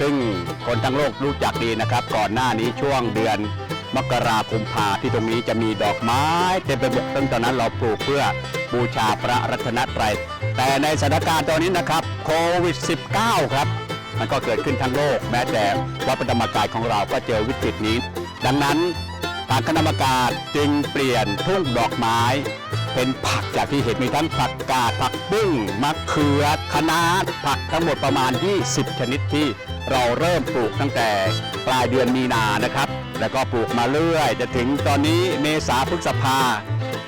ซึ่งคนทั้งโลกรู้จักดีนะครับ ก่อนหน้านี้ช่วงเดือนมกราคมพาที่ตรงนี้จะมีดอกไม้เต็มไปหมดซึ่งตอนนั้นเราปลูกเพื่อบูชาพระรัตนตรัยแต่ในสถานการณ์ตอนนี้นะครับโควิด -19 ครับ มันก็เกิดขึ้นทั้งโลก แม้แต่วัดพระธรรมกายของเราก็เจอวิกฤตนี้ ดังนั้นทางคณะกรรมการจึงเปลี่ยนทุ่งดอกไม้ เป็นผักจากที่เห็นมีทั้งผักกาดผักบุ้งมะเขือคะน้าผักทั้งหมดประมาณ 20 ชนิดที่เราเริ่มปลูกตั้งแต่ปลายเดือนมีนานะครับ แล้วก็ปลูกมาเรื่อยจะถึงตอนนี้เมษาพฤษภา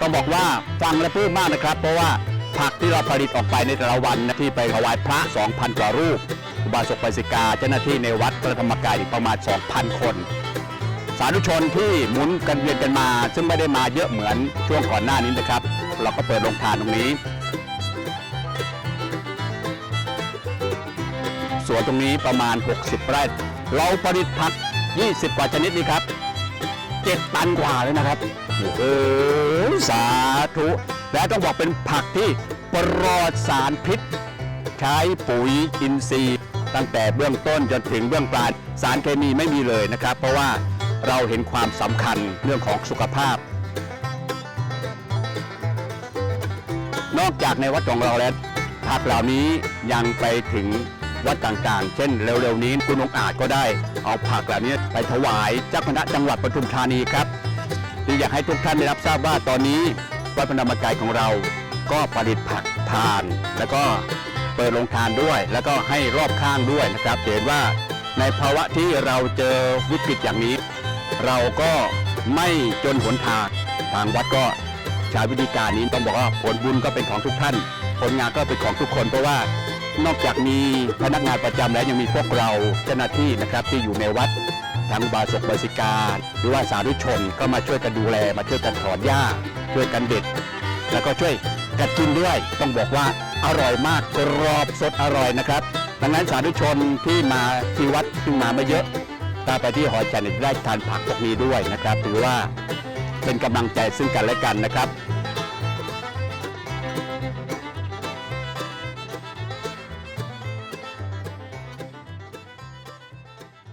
ต้องบอกว่าฟังและปลื้มมากนะครับ เพราะว่าผักที่เราผลิตออกไปในแต่ละวันนะที่ไปถวายพระ 2,000 กว่ารูปอุบาสกปาสิกาเจ้าหน้าที่ในวัดพระธรรมกายอีกประมาณ 2,000 คน สาธุชนที่หมุนกันเวียนกันมา ซึ่งไม่ได้มาเยอะเหมือนช่วงก่อนหน้านี้นะครับ เราก็เปิดโรงทานตรงนี้ สวนตรงนี้ประมาณ 60 ไร่ เราผลิตผัก 20 กว่าชนิดนี่ครับ7ตันกว่าเลยนะครับโอ้โหสาธุ และต้องบอกเป็นผักที่ปลอดสารพิษ ใช้ปุ๋ยอินทรีย์ ตั้งแต่เบื้องต้นจนถึงเบื้องปลายสารเคมีไม่มีเลยนะครับ เพราะว่า เราเห็นความสำคัญเรื่องของสุขภาพ นอกจากในวัดของเราแล้วผักเหล่านี้ยังไปถึงวัดต่างๆ เช่นเร็วๆนี้คุณองอาจก็ได้เอาผักเหล่านี้ไปถวายเจ้าคณะจังหวัดปทุมธานีครับที่อยากให้ทุกท่านได้รับทราบว่าตอนนี้วัดพระธรรมกายของเราก็ผลิตผักทาน แล้วก็เปิดโรงทานด้วย แล้วก็ให้รอบข้างด้วยนะครับเห็นว่าในภาวะที่เราเจอวิกฤตอย่างนี้ เราก็ไม่จนหนทางทางวัดก็ใช้วิธีการนี้ต้องบอกว่าผลบุญก็เป็นของทุกท่าน ผลงานก็เป็นของทุกคนเพราะว่านอกจากมีพนักงานประจำแล้วยังมีพวกเราเจ้าหน้าที่นะครับที่อยู่ในวัดทั้งบาศกบาสิกาหรือว่าสาธุชนก็มาช่วยกันดูแล มาช่วยกันถอนหญ้า ช่วยกันเด็ด แล้วก็ช่วยกันกินด้วย ต้องบอกว่าอร่อยมากกรอบสดอร่อยนะครับดังนั้นสาธุชนที่มาที่วัดที่มาไม่เยอะ ถ้าไปที่หอฉันได้ทานผักพวกนี้ด้วยนะครับ ถือว่าเป็นกำลังใจซึ่งกันและกันนะครับ